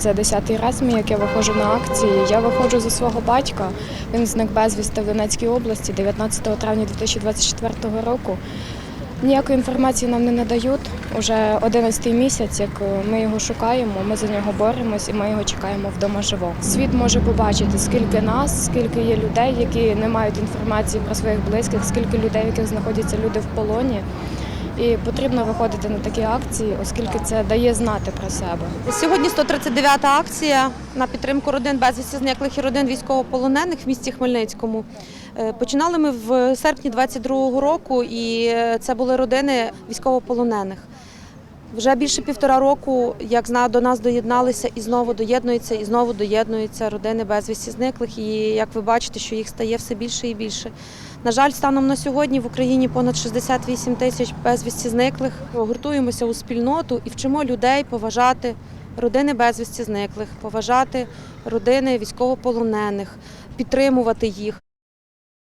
Це десятий раз мій, як я виходжу на акції. Я виходжу за свого батька. Він зник безвісти в Донецькій області 19 травня 2024 року. Ніякої інформації нам не надають. Уже 11 місяць, як ми його шукаємо, ми за нього боремось і ми його чекаємо вдома живого. Світ може побачити, скільки нас, скільки є людей, які не мають інформації про своїх близьких, скільки людей, в яких знаходяться люди в полоні. І потрібно виходити на такі акції, оскільки це дає знати про себе. Сьогодні 139-та акція на підтримку родин безвісті зниклих і родин військовополонених в місті Хмельницькому. Е, Починали ми в серпні 22-го року, і е, це були родини військовополонених. Вже більше півтора року, як знаю, до нас доєдналися і знову доєднуються, і знову доєднуються родини безвісті зниклих. І як ви бачите, що їх стає все більше і більше. На жаль, станом на сьогодні в Україні понад 68 тисяч безвісті зниклих. Гуртуємося у спільноту і вчимо людей поважати родини безвісті зниклих, поважати родини військовополонених, підтримувати їх.